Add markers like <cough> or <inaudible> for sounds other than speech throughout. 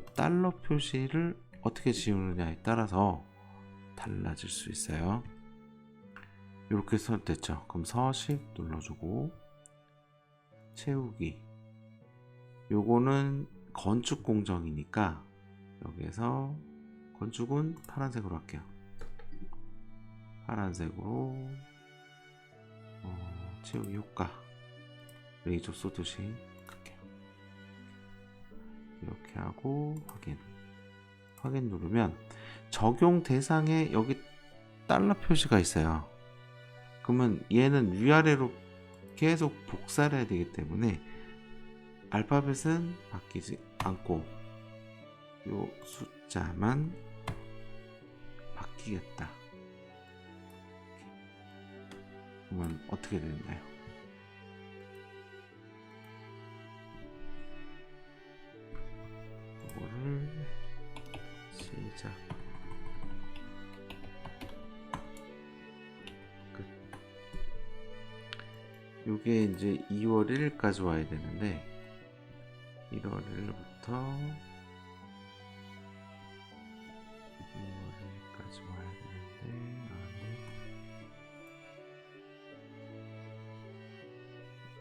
요 달러 표시를 어떻게 지우느냐에 따라서 달라질 수 있어요. 이렇게 설됐죠. 그럼 서식 눌러주고 채우기. 요거는 건축 공정이니까 여기에서 건축은 파란색으로 할게요. 파란색으로 어, 채우기 효과 레이저 쏘듯이. 이렇게 하고 확인. 확인 누르면 적용 대상에 여기 달러 표시가 있어요. 그러면 얘는 위아래로 계속 복사를 해야 되기 때문에 알파벳은 바뀌지 않고 요 숫자만 바뀌겠다. 그러면 어떻게 되나요? 이거를 시작 끝. 요게 이제 2월 1일까지 와야 되는데 1월 1일부터 2월 1일까지 와야 되는데 안에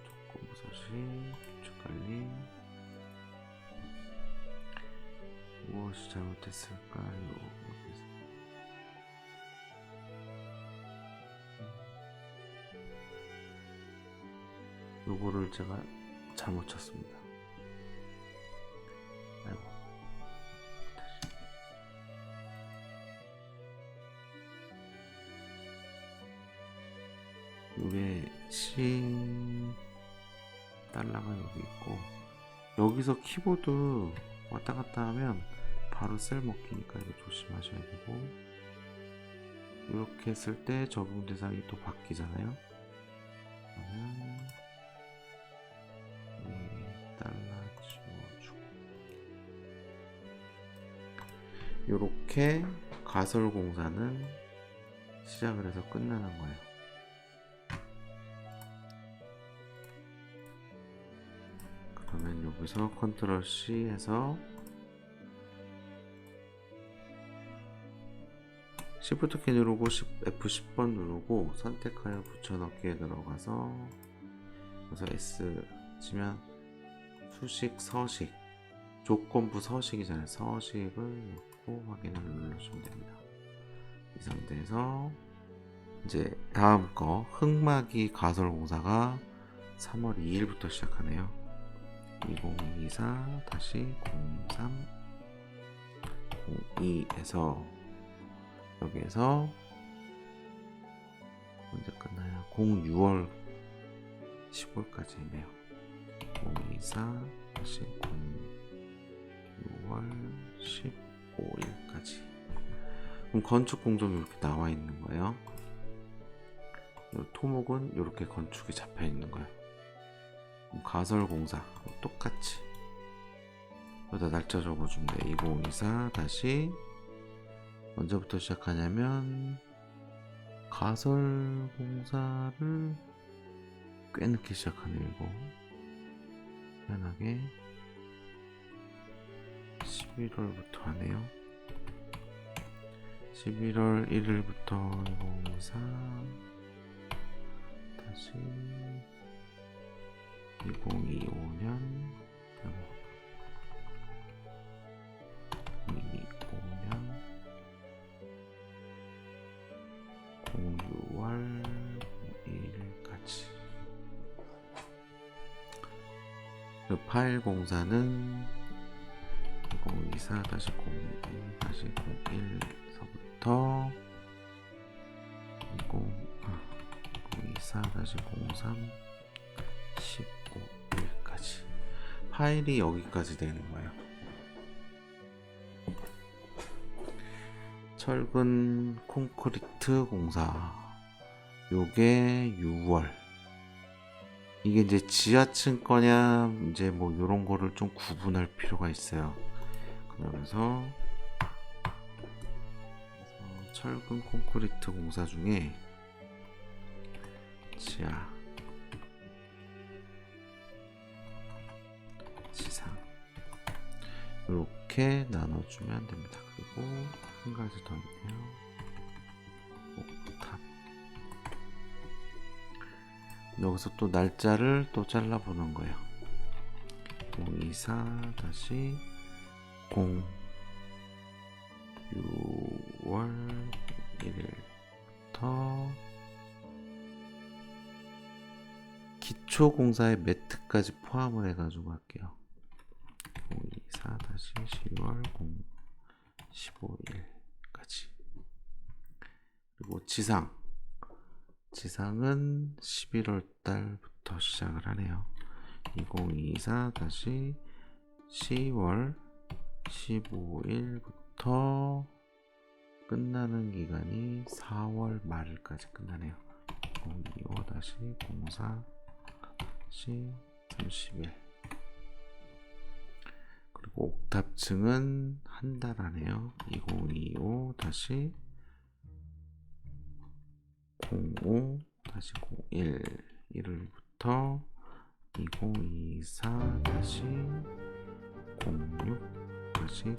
조건 소식 기초관 무엇이 잘못됐을까요? 요거를 제가 잘못 쳤습니다. 아이고. 요게 신 달러가 여기 있고 여기서 키보드 왔다 갔다 하면 바로 셀 먹히니까 이거 조심하셔야 되고. 이렇게 했을 때 적용 대상이 또 바뀌잖아요. 그러면 이 달러 지워주고. 이렇게 가설 공사는 시작을 해서 끝나는 거예요. 그러면 여기서 컨트롤 C 해서 Shift 키 누르고 F10번 누르고 선택하여 붙여넣기에 들어가서 그래서 S 치면 수식 서식. 조건부 서식이잖아요. 서식을 넣고 확인을 눌러주면 됩니다. 이 상태에서 이제 다음 거 흑마기 가설 공사가 3월 2일부터 시작하네요. 2024 다시 03 02에서 여기에서 언제 끝나요? 06월 10월까지네요. 024 다시 06월 15일까지. 그럼 건축 공정이 이렇게 나와 있는 거예요. 요 토목은 이렇게 건축이 잡혀 있는 거예요. 가설 공사 똑같이 여기다 날짜 적어주면 돼. 2024 다시 언제부터 시작하냐면 가설 공사를 꽤 늦게 시작하네요 이거 희한하게 11월부터 하네요. 11월 1일부터 2024 다시 2025년 2025년 파일 공사는 2024 다시 02 다시 01서부터 20 아, 2024 다시 03 15일까지 파일이 여기까지 되는 거예요. 철근 콘크리트 공사 요게 6월 이게 이제 지하층 거냐 이제 뭐 요런 거를 좀 구분할 필요가 있어요 그러면서 철근 콘크리트 공사 중에 지하 지상 이렇게 나눠주면 됩니다. 그리고 한 가지 더 있네요. 여기서 또 날짜를 또 잘라보는 거예요. 024 다시 0 6월 1일부터 기초공사의 매트까지 포함을 해가지고 할게요. 024 다시 10월 0 15일까지 그리고 지상 지상은 11월 달부터 시작을 하네요. 2024 다시 10월 15일부터 끝나는 기간이 4월 말일까지 끝나네요. 025 다시 04 다시 30일 그리고 옥탑층은 한 달 안에요. 2025 다시 05 다시 01 1일부터 2024 다시 06 다시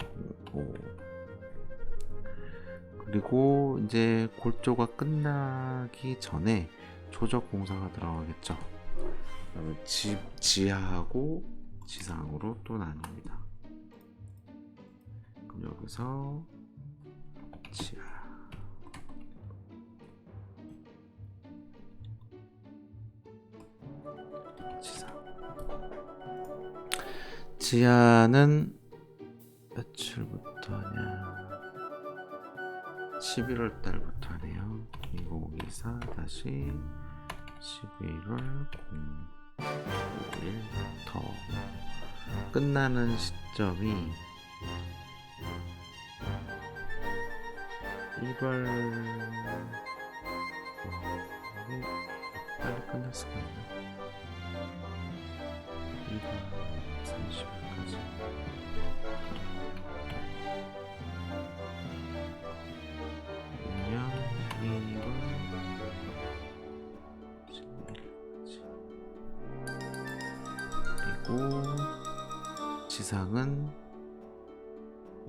05 그리고 이제 골조가 끝나기 전에 조적 공사가 들어가겠죠. 그다음에 집 지하하고 지상으로 또 나눕니다. 그럼 여기서 지하 지하는 며칠부터 하냐? 11월 달부터 하네요. 2024 다시 11월 05일부터. 끝나는 시점이 1월 어, 빨리 수가 있나? 그리고 지상은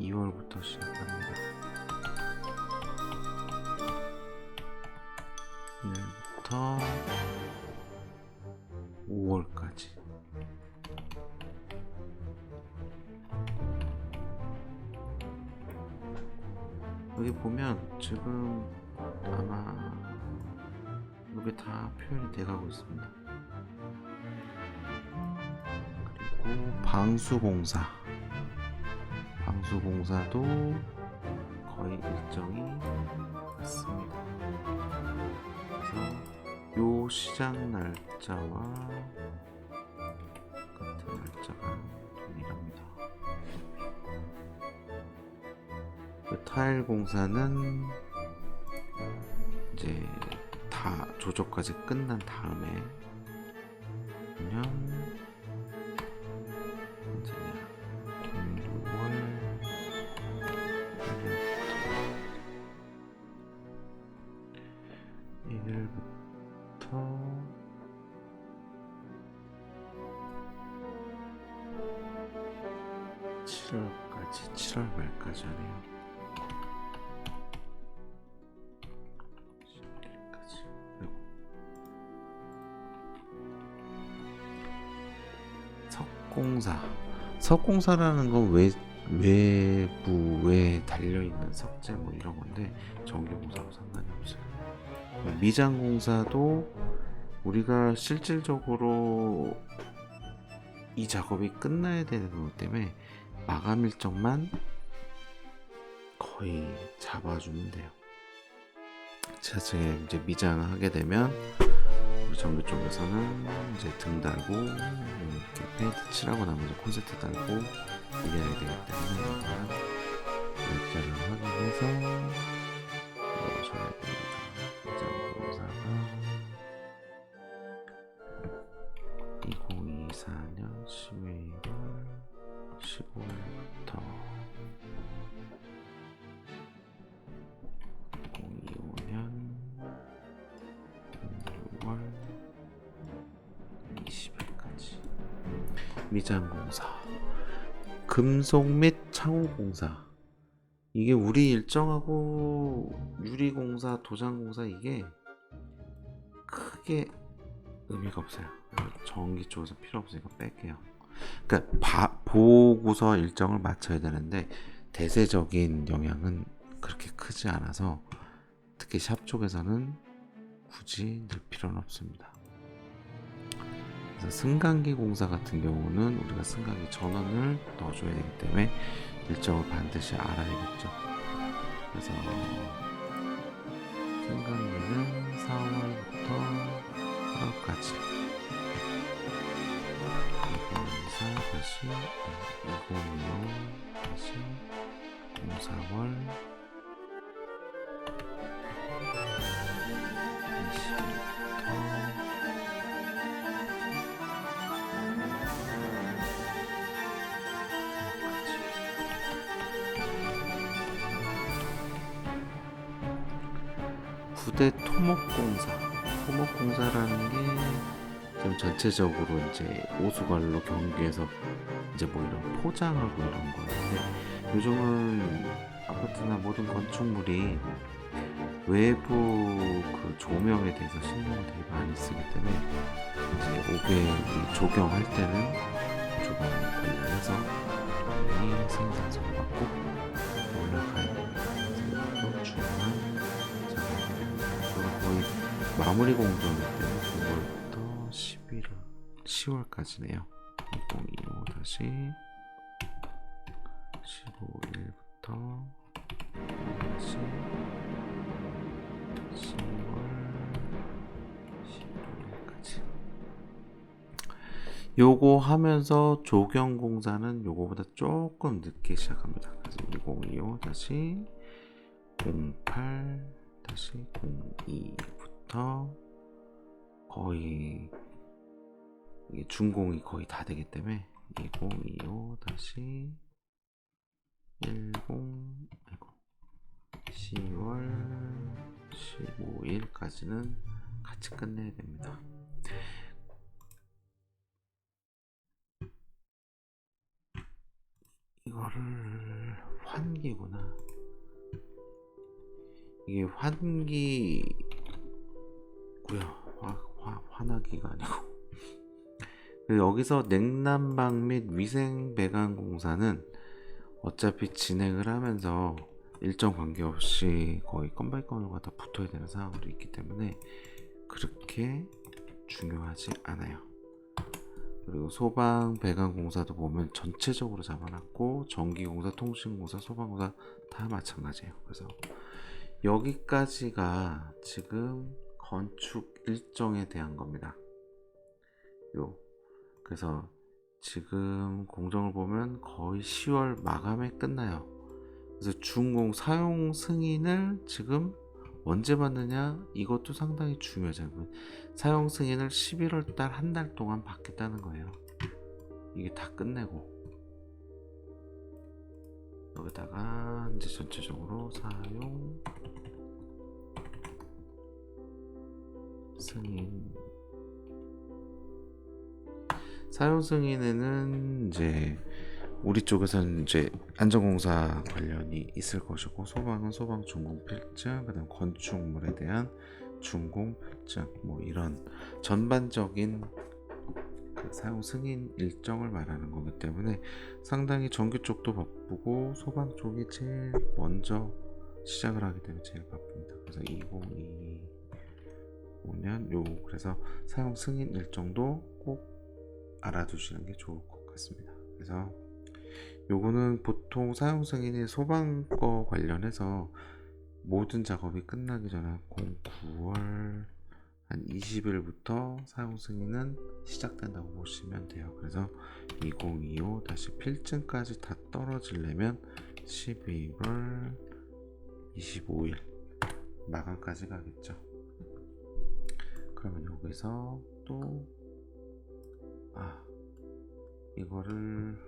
2월부터 시작합니다. 1월부터 5월까지 여기 보면 지금 아마 이게 다 표현이 돼가고 있습니다. 그리고 방수공사 방수공사도 거의 일정이 같습니다. 그래서 요 시작 날짜와 같은 날짜가 동일합니다. 그 타일 공사는 이제 다 조조까지 끝난 다음에 1일부터 7월까지 7월 말까지 하네요. 11일까지. 그리고 석공사. 석공사라는 건 외, 외부에 달려있는 석재 뭐 이런 건데 전기공사하고 상관이 없어요. 미장공사도 우리가 실질적으로 이 작업이 끝나야 되는 거기 때문에 마감 일정만 거의 잡아주면 돼요. 차츰에 이제 미장을 하게 되면 우리 정규 쪽에서는 이제 등 달고 이렇게 페인트 칠하고 나머지 콘센트 달고 이래야 되기 때문에 일단 날짜를 확인해서 넣으셔야 됩니 20일까지 미장공사 금속 및 창호공사 이게 우리 일정하고 유리공사, 도장공사 이게 크게 의미가 없어요. 전기 쪽에서 필요 없으니까 뺄게요. 그러니까 봐- 보고서 일정을 맞춰야 되는데 대세적인 영향은 그렇게 크지 않아서 특히 샵 쪽에서는 굳이 넣을 필요는 없습니다. 승강기 공사 같은 경우는 우리가 승강기 전원을 넣어줘야 되기 때문에 일정을 반드시 알아야겠죠. 그래서 승강기는 4월부터 8월까지 2024 다시 2025 다시 04월 20부 부대 토목공사. 토목공사라는 게 지금 전체적으로 이제 오수관로 경기에서 이제 뭐 이런 포장하고 이런 거인데 요즘은 아파트나 모든 건축물이 외부 그 조명에 대해서 신경을 되게 많이 쓰기 때문에 이제 이 조경할 때는 조경 관련해서 이 생산성을 갖고 마무리 공정이기 때문에 9월부터 11월, 10월까지네요. 2025 다시 15일부터 다시 10월 15일까지 요거 하면서 조경 공사는 요거보다 조금 늦게 시작합니다. 그래서 2025 다시 08 다시 02 부터 거의 준공이 거의 다 되기 때문에 2025 다시 10 아이고 10월 15일까지는 같이 끝내야 됩니다. 이거를 환기구나. 이게 환기 고요. 화, 화, 환하기가 아니고. <laughs> 그 여기서 냉난방 및 위생 배관 공사는 어차피 진행을 하면서 일정 관계없이 거의 건바이 건으로 다 붙어야 되는 상황도 있기 때문에 그렇게 중요하지 않아요. 그리고 소방 배관 공사도 보면 전체적으로 잡아놨고 전기 공사, 통신 공사, 소방 공사 다 마찬가지예요. 그래서 여기까지가 지금 건축 일정에 대한 겁니다. 요 그래서 지금 공정을 보면 거의 10월 마감에 끝나요. 그래서 준공 사용 승인을 지금 언제 받느냐 이것도 상당히 중요하죠. 사용 승인을 11월 달 한 달 동안 받겠다는 거예요. 이게 다 끝내고 여기다가 이제 전체적으로 사용 승인 사용 승인에는 이제 우리 쪽에서는 이제 안전공사 관련이 있을 것이고 소방은 소방 준공 필증, 그다음 건축물에 대한 준공 필증, 뭐 이런 전반적인 그 사용 승인 일정을 말하는 거기 때문에 상당히 전기 쪽도 바쁘고 소방 쪽이 제일 먼저 시작을 하기 때문에 제일 바쁩니다. 그래서 2025년 요 그래서 사용 승인 일정도 꼭 알아두시는 게 좋을 것 같습니다. 그래서 요거는 보통 사용 승인이 소방 거 관련해서 모든 작업이 끝나기 전에 9월 한 20일부터 사용 승인은 시작된다고 보시면 돼요. 그래서 2025 다시 필증까지 다 떨어지려면 12월 25일 마감까지 가겠죠. 그러면 여기서 또 아, 이거를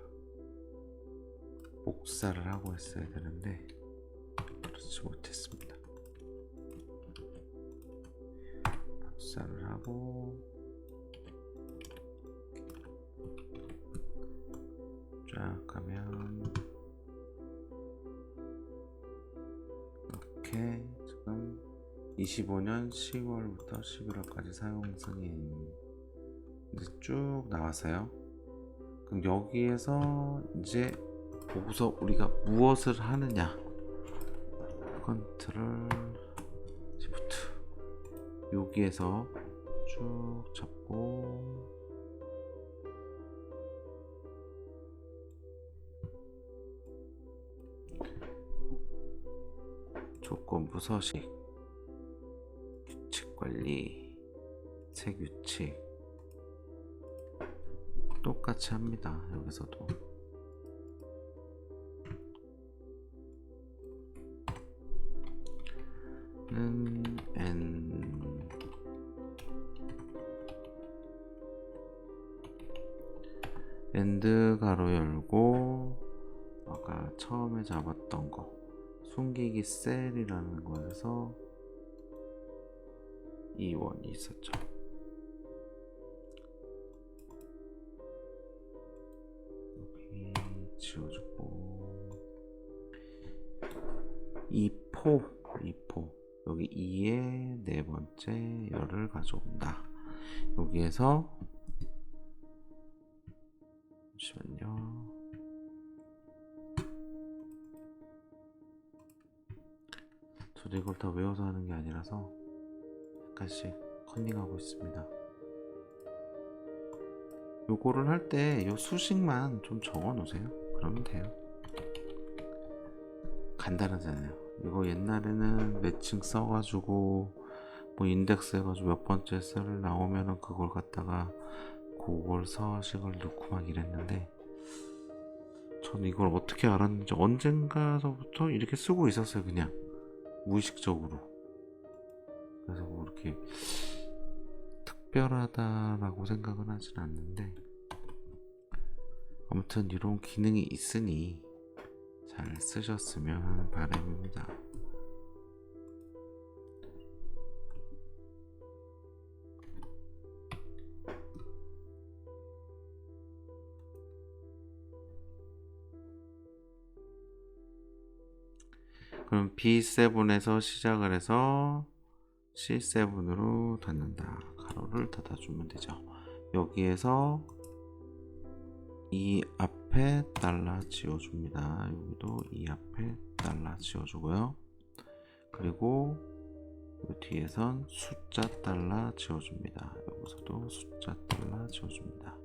복사를 하고 했어야 되는데 그렇지 못했습니다. 복사를 하고 쫙 가면 25년 10월부터 11월까지 사용 승인 이제 쭉 나왔어요. 그럼 여기에서 이제 보고서 우리가 무엇을 하느냐. 컨트롤 시프트 여기에서 쭉 잡고. 조건부 서식 관리 새 규칙 똑같이 합니다 여기서도. 는 n 엔드 가로 열고 아까 처음에 잡았던 거 숨기기 셀이라는 거에서 이 원이 있었죠. 여기 지워주고 이포 이포 여기 2의 네 번째 열을 가져온다. 여기에서 잠시만요. 저도 이걸 다 외워서 하는 게 아니라서 약간씩 컨닝하고 있습니다. 요거를 할때요 수식만 좀 적어 놓으세요. 그러면 돼요. 간단하잖아요. 이거 옛날에는 매칭 써가지고 뭐 인덱스 해가지고 몇 번째 셀을 나오면은 그걸 갖다가 그걸 서식을 넣고 막 이랬는데 저는 이걸 어떻게 알았는지 언젠가서부터 이렇게 쓰고 있었어요 그냥 무의식적으로 그래서 뭐 이렇게 특별하다라고 생각은 하진 않는데 아무튼 이런 기능이 있으니 잘 쓰셨으면 하는 바람입니다. 그럼 B7에서 시작을 해서 C7으로 닫는다. 가로를 닫아주면 되죠. 여기에서 이 앞에 달라 지워줍니다. 여기도 이 앞에 달라 지워주고요. 그리고 이 뒤에선 숫자 달라 지워줍니다. 여기서도 숫자 달라 지워줍니다.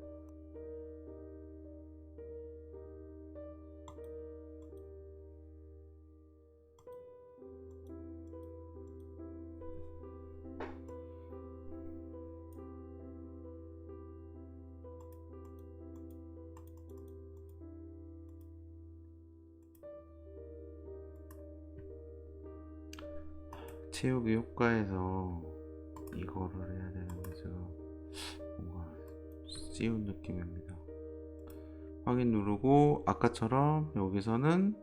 채우기 효과에서 이거를 해야 되는데 제가 뭔가 씌운 느낌입니다. 확인 누르고 아까처럼 여기서는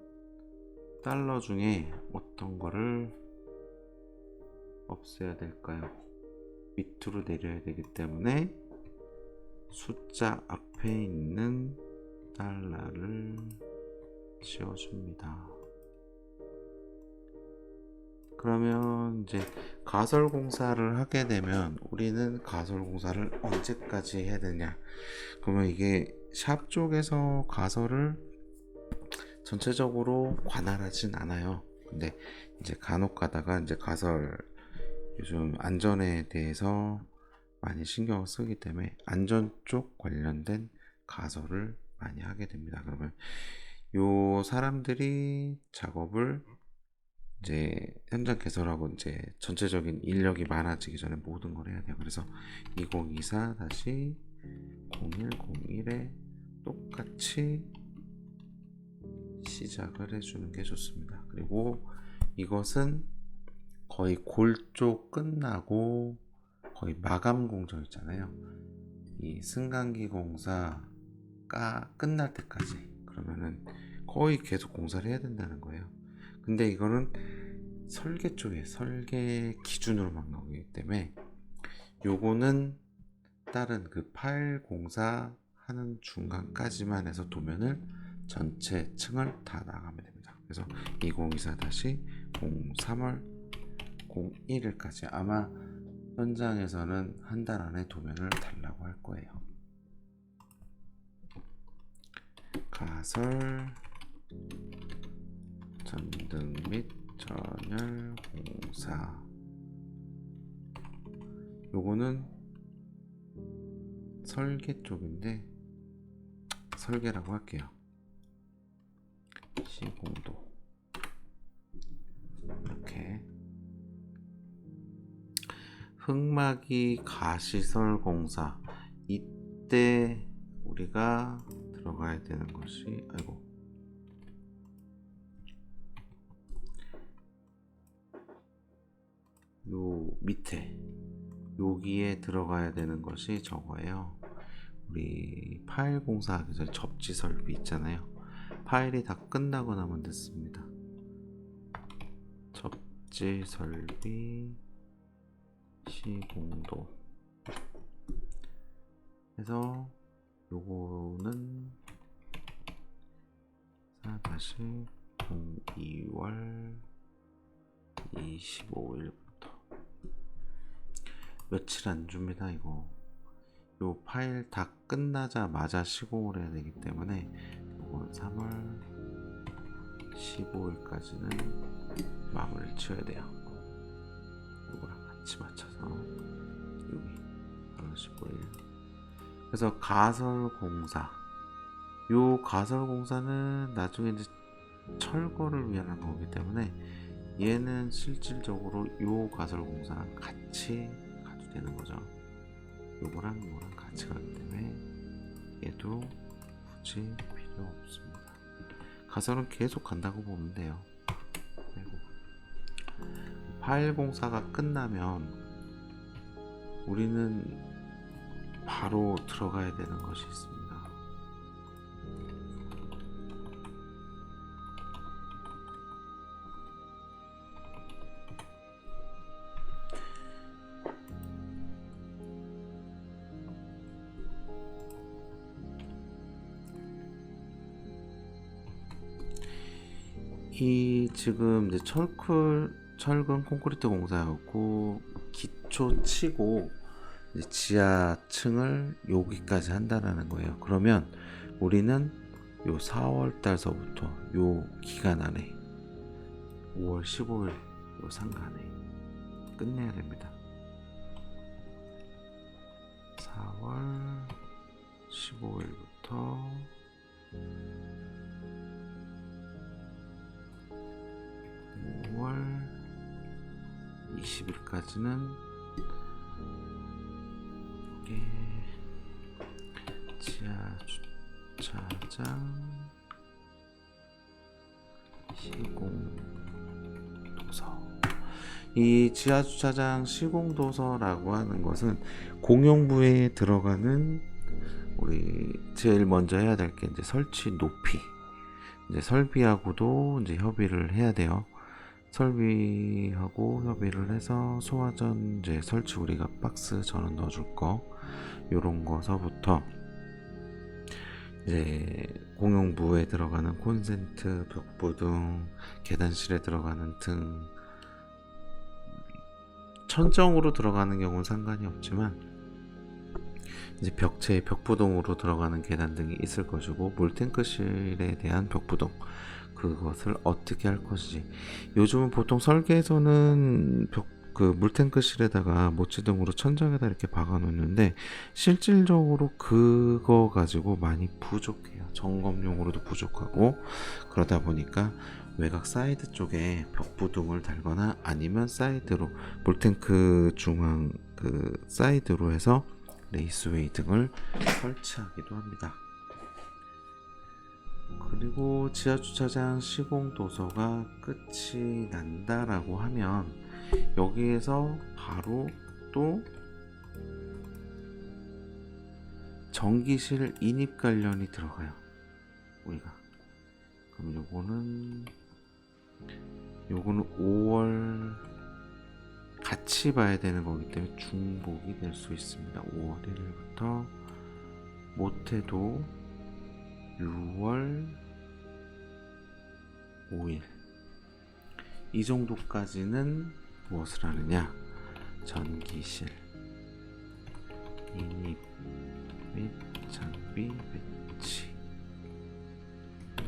달러 중에 어떤 거를 없애야 될까요? 밑으로 내려야 되기 때문에 숫자 앞에 있는 달러를 지워줍니다. 그러면 이제 가설 공사를 하게 되면 우리는 가설 공사를 언제까지 해야 되냐? 그러면 이게 샵 쪽에서 가설을 전체적으로 관할하진 않아요. 근데 이제 간혹 가다가 이제 가설 요즘 안전에 대해서 많이 신경을 쓰기 때문에 안전 쪽 관련된 가설을 많이 하게 됩니다. 그러면 요 사람들이 작업을 이제 현장 개설하고 이제 전체적인 인력이 많아지기 전에 모든 걸 해야 돼요. 그래서 2024 다시 0101에 똑같이 시작을 해주는 게 좋습니다. 그리고 이것은 거의 골조 끝나고 거의 마감 공정 있잖아요. 이 승강기 공사가 끝날 때까지 그러면은 거의 계속 공사를 해야 된다는 거예요. 근데 이거는 설계 쪽에 설계 기준으로만 나오기 때문에 요거는 다른 그 파일 공사 하는 중간까지만 해서 도면을 전체 층을 다 나가면 됩니다. 그래서 2024 다시 03월 01일까지 아마 현장에서는 한 달 안에 도면을 달라고 할 거예요. 가설 전등 및 전열 공사. 요거는 설계 쪽인데 설계라고 할게요. 시공도. 이렇게. 흑막이 가시설 공사. 이때 우리가 들어가야 되는 것이 아이고 요 밑에 여기에 들어가야 되는 것이 저거예요. 우리 파일 공사하기 전에 접지 설비 있잖아요. 파일이 다 끝나고 나면 됐습니다. 접지 설비 시공도 해서 요거는 4다시 02월 25일부터 며칠 안 줍니다 이거. 요 파일 다 끝나자마자 시공을 해야 되기 때문에 이건 3월 15일까지는 마무리를 지어야 돼요. 이거랑 같이 맞춰서 여기 3월 15일. 그래서 가설 공사. 요 가설 공사는 나중에 이제 철거를 위한 거기 때문에 얘는 실질적으로 요 가설 공사랑 같이 되는 거죠. 요거랑 요거랑 같이 가기 때문에 얘도 굳이 필요 없습니다. 가설은 계속 간다고 보면 돼요. 그리고 파일 공사가 끝나면 우리는 바로 들어가야 되는 것이 있습니다. 지금 이제 철클 철근 콘크리트 공사였고 기초 치고 지하층을 여기까지 한다라는 거예요. 그러면 우리는 요 4월 달서부터 요 기간 안에 5월 15일 요 상간에 끝내야 됩니다. 4월 15일부터 20일까지는 이게 지하 주차장 시공 도서 이 지하 주차장 시공 도서라고 하는 것은 공용부에 들어가는 우리 제일 먼저 해야 될 게 이제 설치 높이 이제 설비하고도 이제 협의를 해야 돼요. 설비하고 협의를 해서 소화전 이제 설치 우리가 박스 전원 넣어줄 거 요런 거서부터 이제 공용부에 들어가는 콘센트, 벽부등, 계단실에 들어가는 등 천정으로 들어가는 경우는 상관이 없지만 이제 벽체에 벽부동으로 들어가는 계단 등이 있을 것이고 물탱크실에 대한 벽부동 그것을 어떻게 할 것이지 요즘은 보통 설계에서는 벽, 그 물탱크실에다가 모치등으로 천장에다 이렇게 박아 놓는데 실질적으로 그거 가지고 많이 부족해요 점검용으로도 부족하고 그러다 보니까 외곽 사이드 쪽에 벽부등을 달거나 아니면 사이드로 물탱크 중앙 그 사이드로 해서 레이스웨이 등을 설치하기도 합니다. 그리고 지하주차장 시공 도서가 끝이 난다라고 하면 여기에서 바로 또 전기실 인입 관련이 들어가요. 우리가 그럼 요거는 요거는 5월 같이 봐야 되는 거기 때문에 중복이 될 수 있습니다. 5월 1일부터 못해도 6월 5일. 이 정도까지는 무엇을 하느냐? 전기실. 인입 및 장비 배치.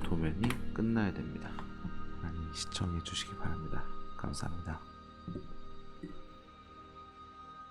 도면이 끝나야 됩니다. 많이 시청해 주시기 바랍니다. 감사합니다